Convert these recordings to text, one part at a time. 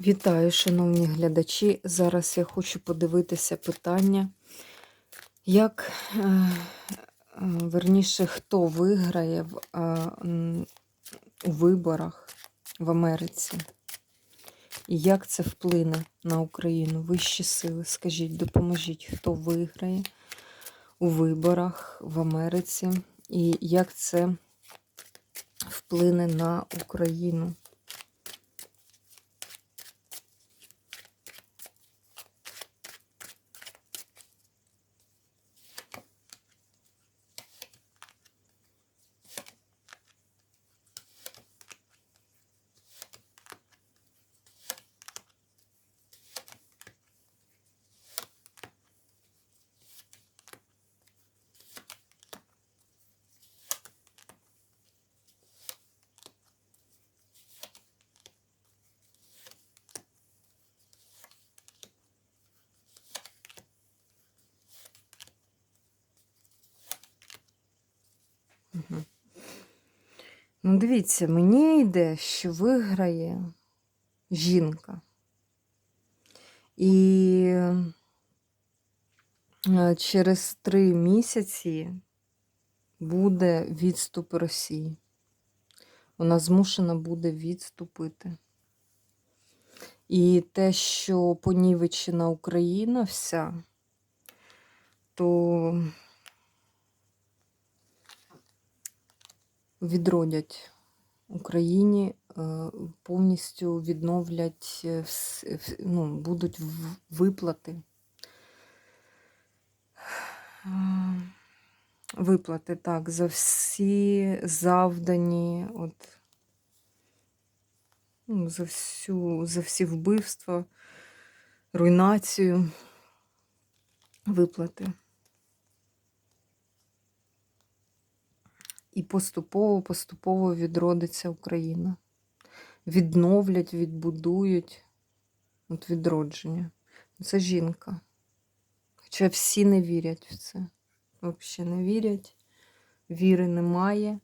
Вітаю, шановні глядачі. Зараз я хочу подивитися питання, як, е, е, верніше, хто виграє в, е, у виборах в Америці. І як це вплине на Україну? Вищі сили. Скажіть, допоможіть, хто виграє у виборах в Америці, і як це вплине на Україну? Ну, дивіться, мені йде, що виграє жінка. І е, через три місяці буде відступ Росії. Вона змушена буде відступити. І те, що понівечена Україна вся, то відродять Україні, е, повністю відновлять, е, ну, будуть виплати. Виплати, так, за всі завдані, от, ну, за, всю, за всі вбивства, руйнацію, виплати. І поступово-поступово відродиться Україна. Відновлять, відбудують от відродження. Це жінка. Хоча всі не вірять в це. Взагалі не вірять, віри немає.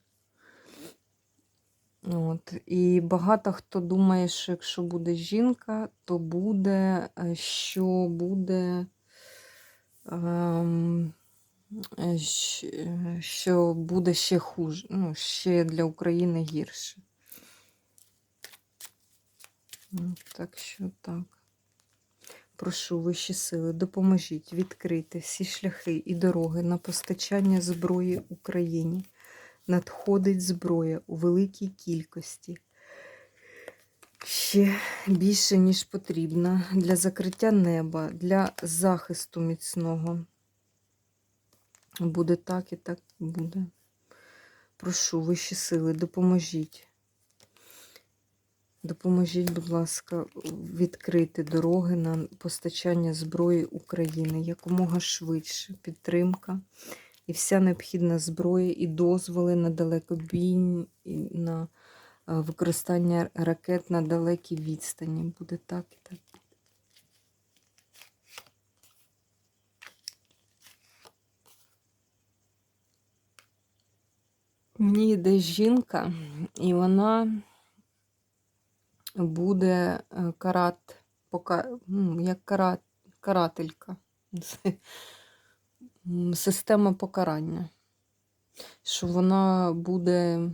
От. І багато хто думає, що якщо буде жінка, то буде, е, що буде. Ем, що буде ще хуже, ну, ще для України гірше. Так що так. Прошу вищі сили, допоможіть відкрити всі шляхи і дороги на постачання зброї Україні. Надходить зброя у великій кількості. Ще більше, ніж потрібно для закриття неба, для захисту міцного. Буде так і так буде. Прошу вищі сили, допоможіть. Допоможіть, будь ласка, відкрити дороги на постачання зброї України якомога швидше. Підтримка і вся необхідна зброя і дозволи на далекобій, і на е, використання ракет на далекій відстані. Буде так і так. Мені йде жінка, і вона буде е, карат, пока, ну, як карат, карателька. Система покарання. Що вона буде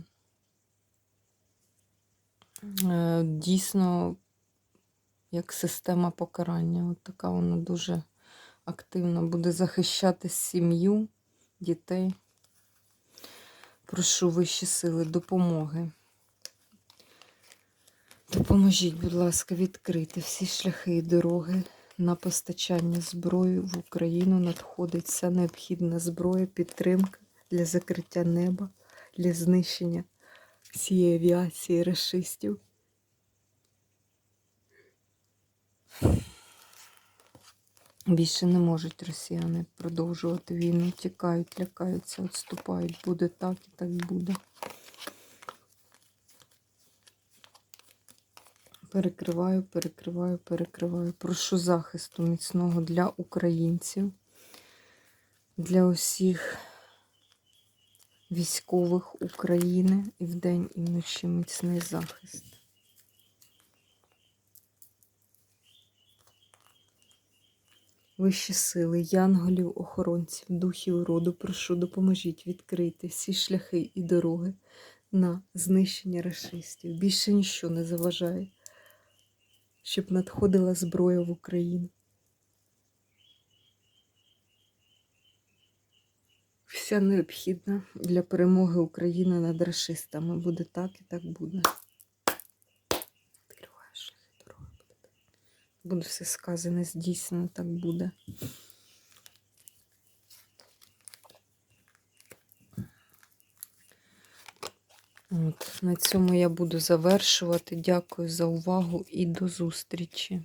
е, дійсно як система покарання. От така вона дуже активно буде захищати сім'ю, дітей. Прошу вищі сили допомоги. Допоможіть, будь ласка, відкрити всі шляхи і дороги на постачання зброї в Україну. Надходить вся необхідна зброя, підтримка для закриття неба, для знищення всієї авіації расистів. Більше не можуть росіяни продовжувати війну. Тікають, лякаються, відступають. Буде так і так буде. Перекриваю, перекриваю, перекриваю. Прошу захисту міцного для українців, для усіх військових України і вдень, і вночі міцний захист. Вищі сили, янголів, охоронців, духів роду, прошу, допоможіть відкрити всі шляхи і дороги на знищення расистів. Більше ніщо не заважає, щоб надходила зброя в Україну. Вся необхідна для перемоги України над расистами. Буде так і так буде. Відкриваю шляхи дороги. Буде так. Буде все сказане, здійснено, так буде. От, на цьому я буду завершувати. Дякую за увагу і до зустрічі.